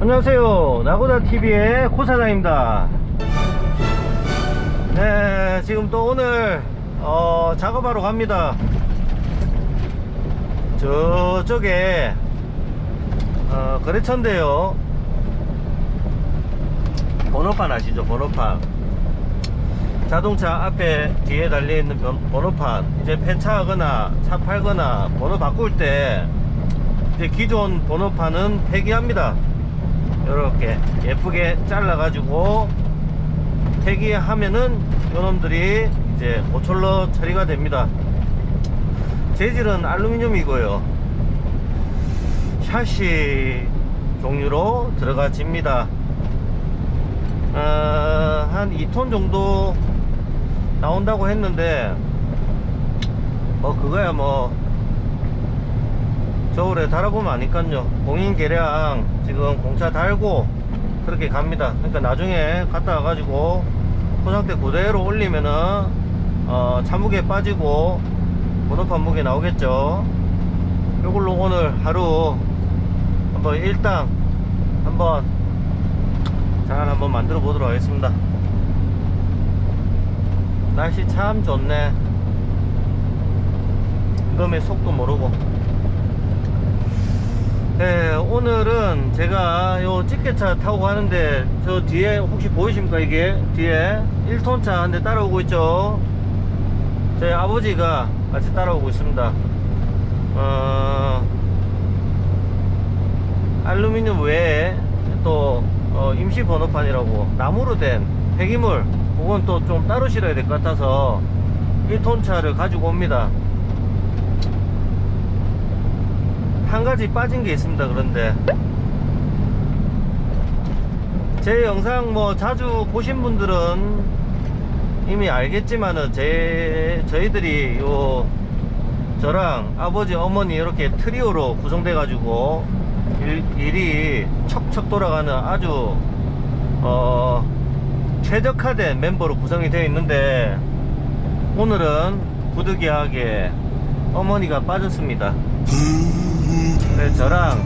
안녕하세요. 나고다TV의 코사장입니다. 네, 지금 또 오늘, 어, 작업하러 갑니다. 저쪽에, 어, 거래처인데요. 번호판 아시죠? 번호판. 자동차 앞에 뒤에 달려있는 번- 번호판. 이제 폐차하거나 차 팔거나 번호 바꿀 때, 이제 기존 번호판은 폐기합니다. 이렇게 예쁘게 잘라가지고 폐기하면은 요놈들이 이제 고철로 처리가 됩니다. 재질은 알루미늄이고요. 샤시 종류로 들어가집니다. 어, 한 2톤 정도 나온다고 했는데 뭐 그거야 뭐 겨울에 달아보면 아니깐요. 공인 계량 지금 공차 달고 그렇게 갑니다. 그러니까 나중에 갔다 와가지고 포장대 그대로 올리면은 어, 차무게 빠지고 번호판 무게 나오겠죠. 이걸로 오늘 하루 한번 일당 한번 잘 한번 만들어 보도록 하겠습니다. 날씨 참 좋네. 이놈의 속도 모르고 네, 오늘은 제가 요 집게차 타고 가는데 저 뒤에 혹시 보이십니까 이게? 뒤에 1톤 차 한 대 따라오고 있죠? 저희 아버지가 같이 따라오고 있습니다. 어, 알루미늄 외에 또 어, 임시 번호판이라고 나무로 된 폐기물 그건 또 좀 따로 실어야 될 것 같아서 1톤 차를 가지고 옵니다 한 가지 빠진 게 있습니다. 그런데 제 영상 뭐 자주 보신 분들은 이미 알겠지만은 제 저희들이 요 저랑 아버지 어머니 이렇게 트리오로 구성돼 가지고 일, 일이 척척 돌아가는 아주 어 최적화된 멤버로 구성이 되어 있는데 오늘은 부득이하게 어머니가 빠졌습니다. 그래서 저랑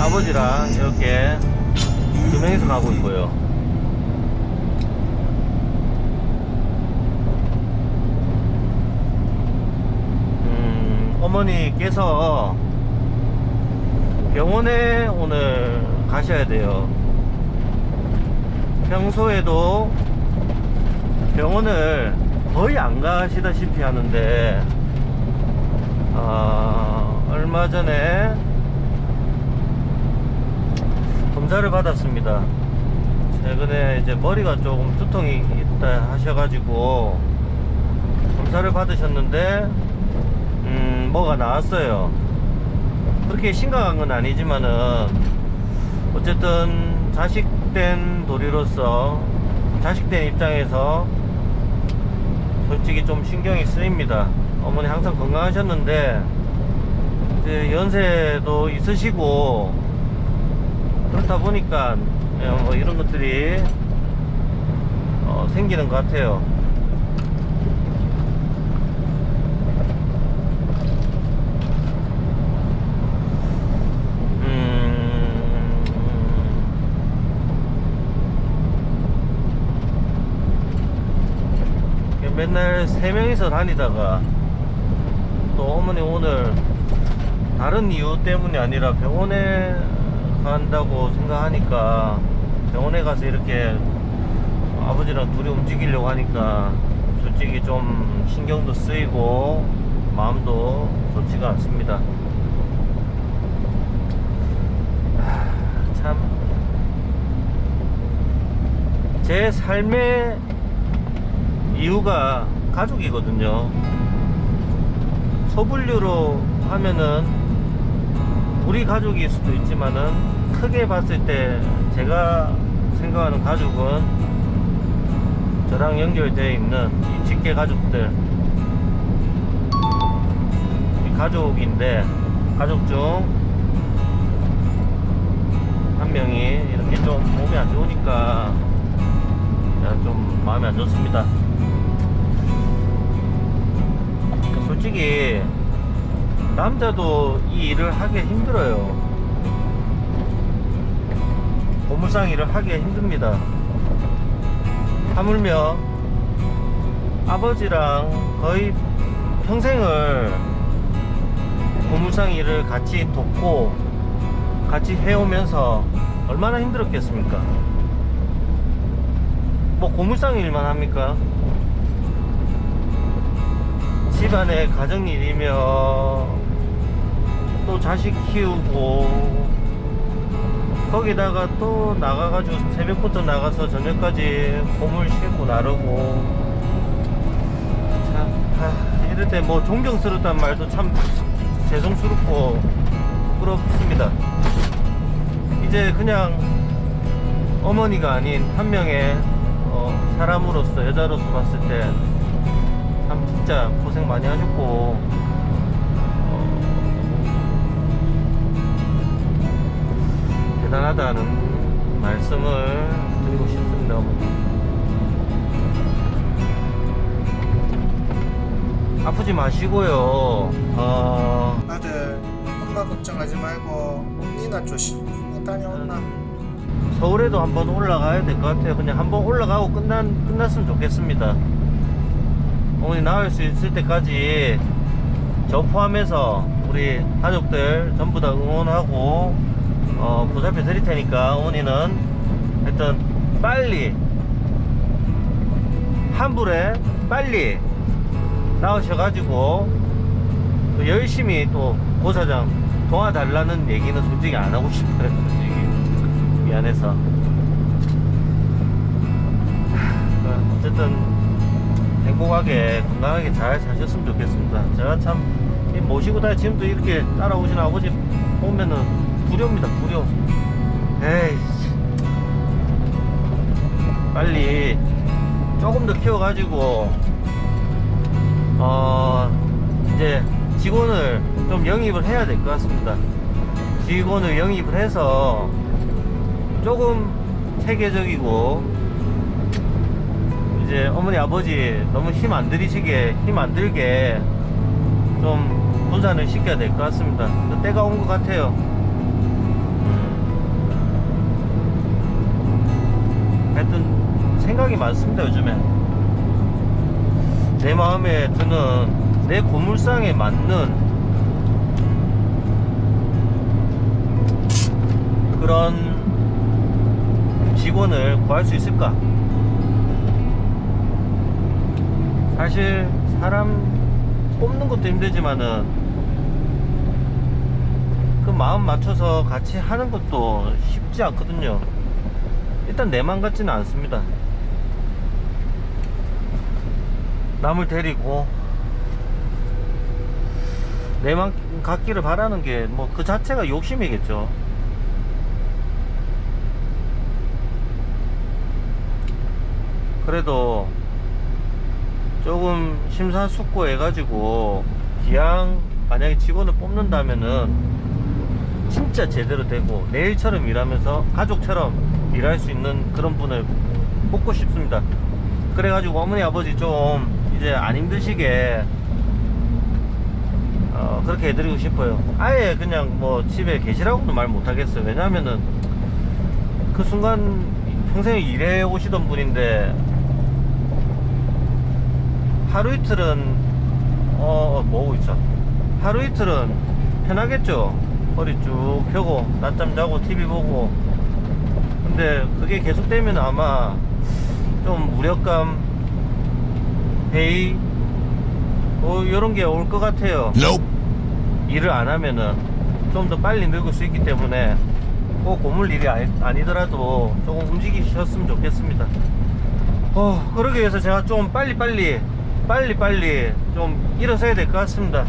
아버지랑 이렇게 두 명이서 가고 있고요. 음, 어머니께서 병원에 오늘 가셔야 돼요. 평소에도 병원을 거의 안 가시다시피 하는데, 아, 얼마 전에 검사를 받았습니다. 최근에 이제 머리가 조금 두통이 있다 하셔가지고 검사를 받으셨는데 음 뭐가 나왔어요. 그렇게 심각한 건 아니지만은 어쨌든 자식된 도리로서 자식된 입장에서 솔직히 좀 신경이 쓰입니다. 어머니 항상 건강하셨는데 이제 연세도 있으시고 그렇다 보니까 예, 뭐 이런 것들이 어, 생기는 것 같아요. 음, 맨날 세 명이서 다니다가 또 어머니 오늘 다른 이유 때문이 아니라 병원에 간다고 생각하니까 병원에 가서 이렇게 아버지랑 둘이 움직이려고 하니까 솔직히 좀 신경도 쓰이고 마음도 좋지가 않습니다. 하, 참. 제 삶의 이유가 가족이거든요. 소분류로 하면은 우리 가족일 수도 있지만은 크게 봤을 때 제가 생각하는 가족은 저랑 연결되어 있는 이 직계 가족들 이 가족인데 가족 중 한 명이 이렇게 좀 몸이 안 좋으니까 좀 마음이 안 좋습니다. 솔직히 남자도 이 일을 하기 힘들어요. 고물상 일을 하기 힘듭니다. 하물며 아버지랑 거의 평생을 고물상 일을 같이 돕고 같이 해오면서 얼마나 힘들었겠습니까? 뭐 고물상 일만 합니까? 집안의 가정일이며 또 자식 키우고 거기다가 또 나가가지고 새벽부터 나가서 저녁까지 고물 싣고 나르고 참 아, 이럴 때 뭐 존경스럽단 말도 참 죄송스럽고 부끄럽습니다. 이제 그냥 어머니가 아닌 한 명의 어, 사람으로서 여자로서 봤을 때 참 진짜 고생 많이 하셨고 어, 대단하다는 말씀을 드리고 싶습니다. 아프지 마시고요. 어, 아들 엄마 걱정하지 말고 니나 조심 다녀온나 서울에도 한번 올라가야 될 것 같아요. 그냥 한번 올라가고 끝난, 끝났으면 좋겠습니다. 어머니 나을 수 있을 때까지 저 포함해서 우리 가족들 전부 다 응원하고 어, 보살펴 드릴 테니까 어머니는 하여튼 빨리 환불에 빨리 나으셔가지고 또 열심히 또 고사장 도와달라는 얘기는 솔직히 안 하고 싶어요. 솔직히 미안해서. 하, 어쨌든 행복하게 건강하게 잘 사셨으면 좋겠습니다. 제가 참이 모시고 다 지금도 이렇게 따라오신 아버지 보면은 두렵니다. 두려. 에이. 빨리 조금 더 키워가지고 어 이제 직원을 좀 영입을 해야 될 것 같습니다. 직원을 영입을 해서 조금 체계적이고 이제 어머니 아버지 너무 힘 안 들이시게 힘 안 들게 좀 분산을 시켜야 될 것 같습니다. 그 때가 온 것 같아요. 음. 하여튼 생각이 많습니다 요즘에 내 마음에 드는 내 고물상에 맞는 그런 직원을 구할 수 있을까? 사실 사람 뽑는 것도 힘들지만은 그 마음 맞춰서 같이 하는 것도 쉽지 않거든요. 일단 내 맘 같지는 않습니다. 남을 데리고 내맘 갖기를 바라는 게 뭐 그 자체가 욕심이겠죠. 그래도 조금 심사숙고 해가지고 기왕 만약에 직원을 뽑는다면은 진짜 제대로 되고 내일처럼 일하면서 가족처럼 일할 수 있는 그런 분을 뽑고 싶습니다. 그래가지고 어머니 아버지 좀 이제 안 힘드시게 어, 그렇게 해드리고 싶어요. 아예 그냥 뭐 집에 계시라고도 말 못하겠어요. 왜냐면은 그 순간 평생에 일해 오시던 분인데 하루 이틀은 어 뭐고 있어? 하루 이틀은 편하겠죠? 허리 쭉 펴고 낮잠 자고 TV 보고. 근데 그게 계속되면 아마 좀 무력감 회의 뭐 이런 게 올 것 같아요. 일을 안 하면은 좀 더 빨리 늙을 수 있기 때문에 꼭 고물 일이 아니, 아니 더라도 조금 움직이셨으면 좋겠습니다. 어 그러기 위해서 제가 좀 빨리빨리 빨리 빨리 좀 일어서야 될 것 같습니다.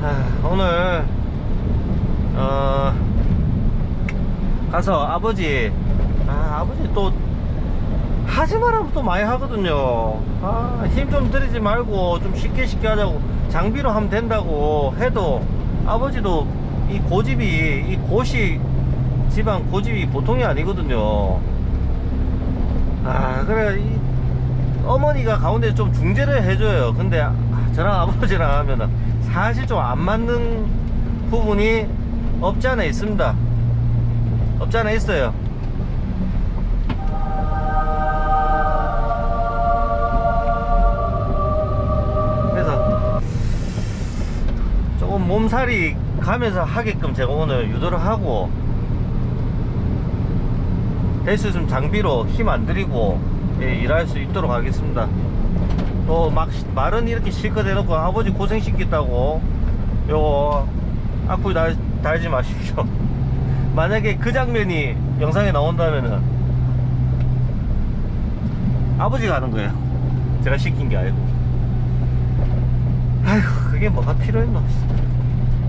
하, 오늘 어 가서 아버지 아 아버지 또 하지 말라면 또 많이 하거든요. 아 힘 좀 들이지 말고 좀 쉽게 쉽게 하자고 장비로 하면 된다고 해도 아버지도 이 고집이 이 고시 집안 고집이 보통이 아니거든요. 아 그래 이 어머니가 가운데 좀 중재를 해줘요 근데 아, 저랑 아버지랑 하면은 사실 좀 안 맞는 부분이 없지 않아 있습니다 없지 않아 있어요. 그래서 조금 몸살이 가면서 하게끔 제가 오늘 유도를 하고 될 수 있으면 장비로 힘 안 들이고 예, 일할 수 있도록 하겠습니다. 또 막 말은 이렇게 실컷 해놓고 아버지 고생시켰다고 요거 악플 달, 달지 마십시오. 만약에 그 장면이 영상에 나온다면은 아버지가 하는 거예요. 제가 시킨 게 아니고. 아휴, 그게 뭐가 필요했노.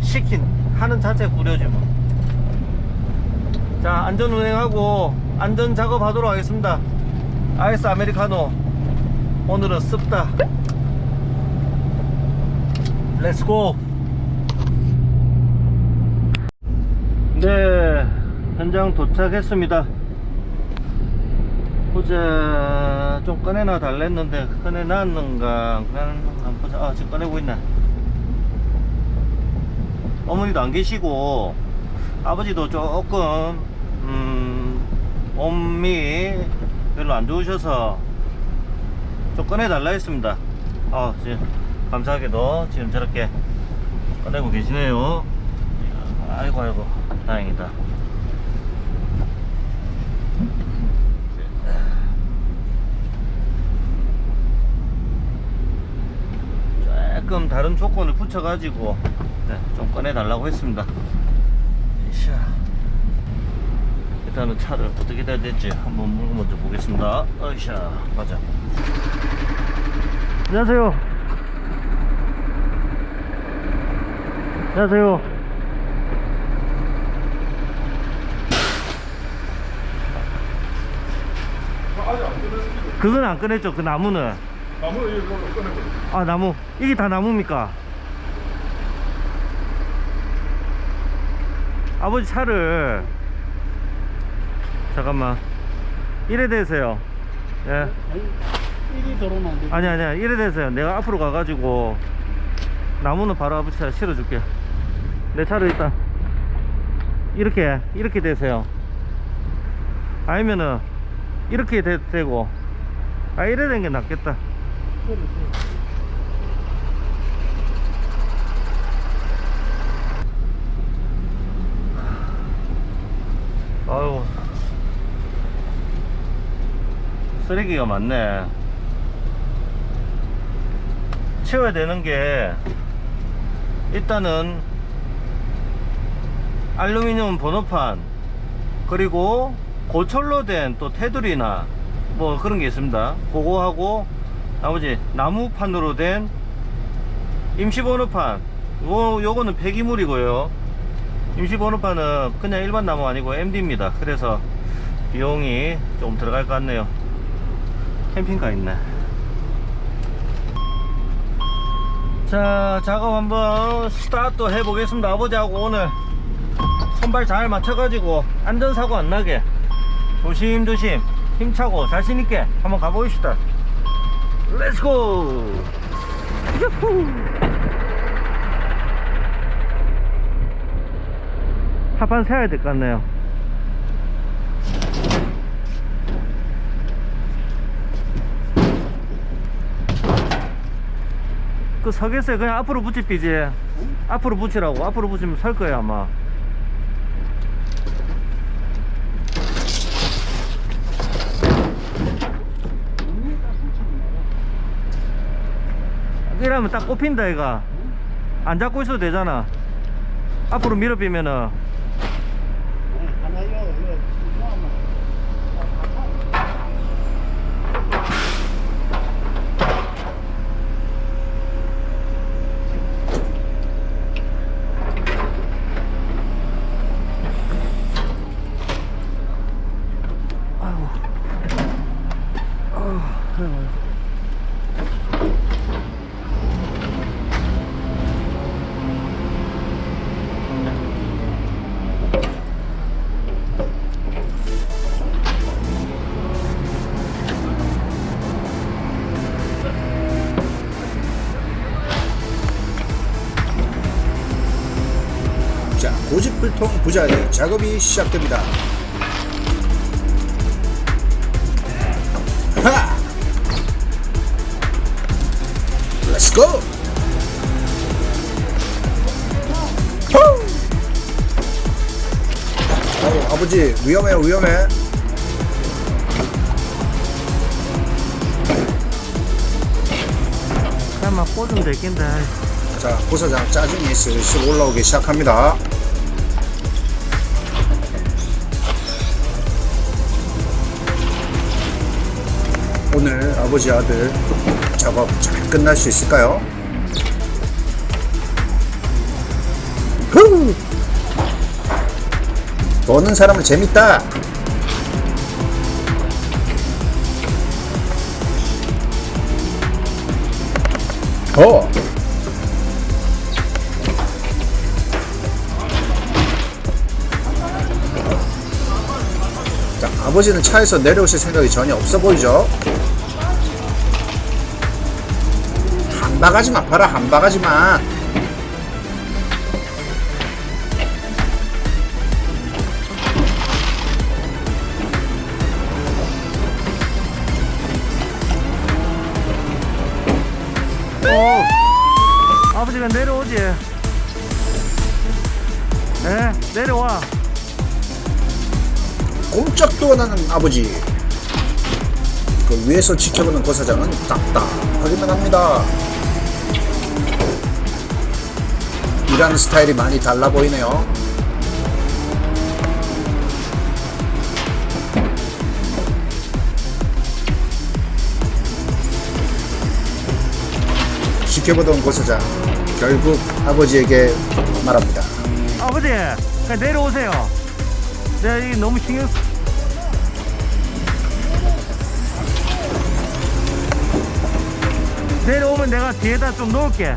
시킨, 하는 자체 구려지 뭐. 자, 안전 운행하고 안전 작업하도록 하겠습니다. 아이스 아메리카노. 오늘은 습다. 렛츠고! 네, 현장 도착했습니다. 보자, 좀 꺼내놔 달랬는데, 꺼내놨는가, 안 보자. 아, 지금 꺼내고 있네. 어머니도 안 계시고, 아버지도 조금, 음, 몸이 별로 안 좋으셔서, 좀 꺼내달라 했습니다. 아, 지금, 감사하게도 지금 저렇게 꺼내고 계시네요. 아이고, 아이고, 다행이다. 조금 다른 조건을 붙여 가지고 네, 좀 꺼내 달라고 했습니다. 샤. 일단은 차를 어떻게 돼야 될지 한번 물고 먼저 보겠습니다. 어이샤, 가자. 안녕하세요. 안녕하세요. 아직 안 끊었습니다. 그건 안 꺼냈죠, 그 나무는. 나무를 이걸로 꺼내버려. 아, 나무. 이게 다 나무입니까? 아버지 차를 잠깐만. 이래 되세요. 예. 일이 들어오면 안 돼. 아니 아니야 이래 되세요. 내가 앞으로 가가지고 나무는 바로 아버지 차 실어줄게 내 차를 일단 이렇게 이렇게 되세요. 아니면은 이렇게 되, 되고. 아 이래 되는 게 낫겠다. 아유 쓰레기가 많네. 채워야 되는 게 일단은 알루미늄 번호판 그리고 고철로 된 또 테두리나 뭐 그런 게 있습니다. 그거하고 나머지 나무판으로 된 임시 번호판. 요, 요거는 폐기물이고요. 임시 번호판은 그냥 일반 나무 아니고 MD입니다. 그래서 비용이 좀 들어갈 것 같네요 캠핑카 있네. 자 작업 한번 스타트 해 보겠습니다. 아버지하고 오늘 손발 잘 맞춰가지고 안전사고 안 나게 조심조심 힘차고 자신있게 한번 가보시다. 렛츠고 유후 하판 세야 될 것 같네요 그 서겠어요 그냥 앞으로 붙이 삐지 앞으로 붙이라고. 앞으로 붙이면 설 거예요 아마. 이러면 딱 꼽힌다 얘가. 안 잡고 있어도 되잖아. 앞으로 밀어 삐면은 부자리 작업이 시작됩니다. 하! Let's go! 후! 어, 아버지 위험해 위험해. 막 꽂으면 되겠다 자 부사장 짜증이 슬슬 올라오기 시작합니다. 오늘 아버지 아들 작업 잘 끝날 수 있을까요? 후! 보는 사람은 재밌다. 어. 아버지는 차에서 내려오실 생각이 전혀 없어 보이죠? 한 바가지만 봐라, 한 바가지만. 하는 아버지. 그 위에서 지켜보는 고사장은 딱딱하기만 합니다. 일하는 스타일이 많이 달라 보이네요. 지켜보던 고사장 결국 아버지에게 말합니다. 아버지 내려오세요 내가 이게 너무 신경 내려오면 내가 뒤에다 좀 놓을게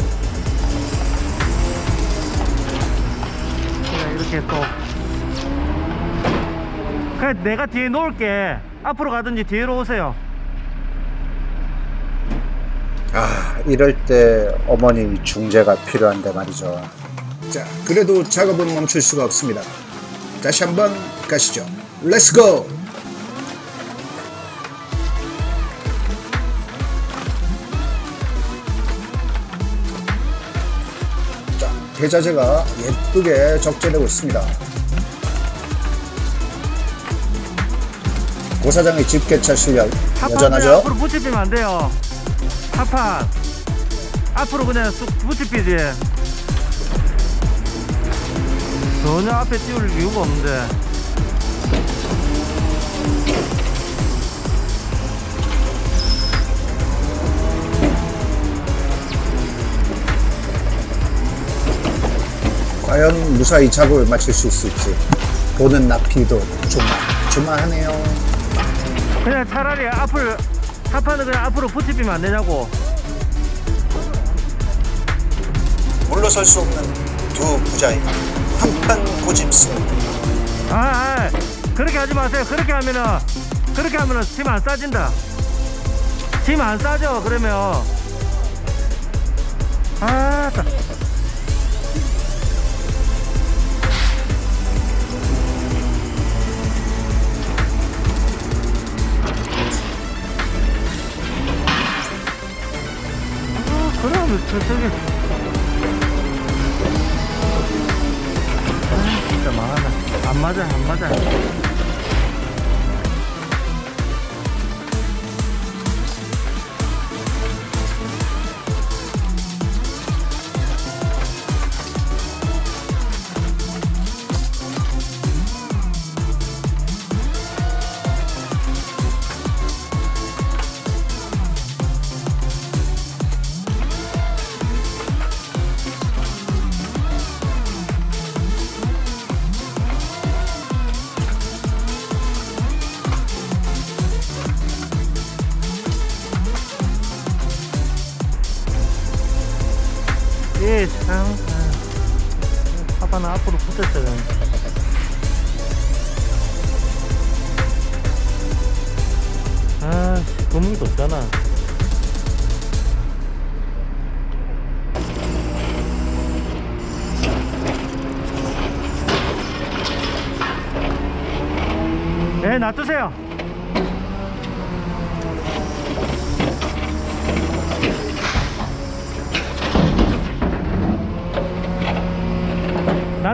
그냥 이렇게 또 그냥 내가 뒤에 놓을게 앞으로 가든지 뒤로 오세요 아, 이럴 때 어머니 중재가 필요한데 말이죠. 자, 그래도 작업은 멈출 수가 없습니다. 다시 한번 가시죠. 렛츠 고! 대자재가 예쁘게 적재되고 있습니다. 고사장의 집게차 실력 여전하죠? 앞으로 붙이면 안 돼요. 합판 앞으로 그냥 쑥 붙이피지. 전혀 앞에 띄울 이유가 없는데. 과연 무사히 작업을 마칠 수 있을지 보는 나피도 조마조마하네요. 그냥 차라리 앞을 합판을 그냥 앞으로 붙이면 안 되냐고. 물러설 수 없는 두 부자의 한판 고집승. 아, 아 그렇게 하지 마세요. 그렇게 하면은 그렇게 하면은 짐안 싸진다. 짐안 싸져. 그러면 아, 따. 진짜 망하다. 안 맞아, 안 맞아. 예참 하바나 아, 앞으로 붙었어요 아 고문도 없잖아. 네 놔두세요.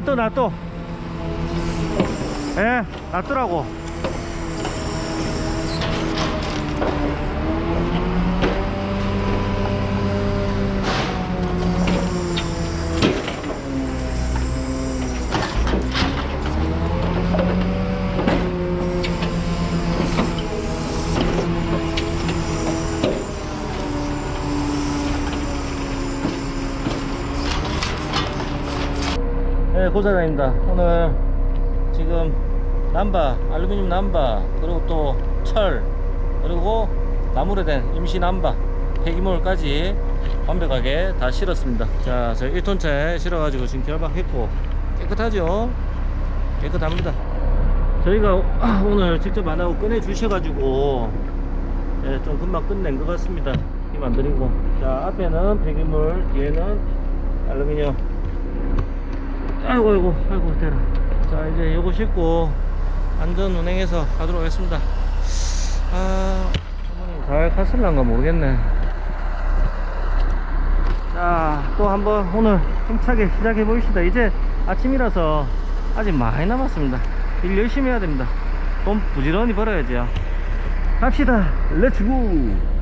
놔둬, 놔둬. 예, 놔두라고. 네, 고사장입니다. 오늘 지금 남바, 알루미늄 남바, 그리고 또 철, 그리고 나무로 된 임시 남바, 폐기물까지 완벽하게 다 실었습니다. 자, 저 1톤차에 실어 가지고 지금 결박했고 깨끗하죠? 깨끗합니다. 저희가 오늘 직접 안 하고 꺼내 주셔 가지고 예, 좀 금방 끝낸 것 같습니다. 힘안 들이고. 자, 앞에는 폐기물, 뒤에는 알루미늄. 아이고 아이고 아이고 대라. 자 이제 요거 싣고 안전 운행해서 가도록 하겠습니다. 아 어머님 잘 갔을란가 모르겠네. 자또 한번 오늘 힘차게 시작해 보입시다. 이제 아침이라서 아직 많이 남았습니다. 일 열심히 해야 됩니다. 돈 부지런히 벌어야죠 갑시다. 렛츠고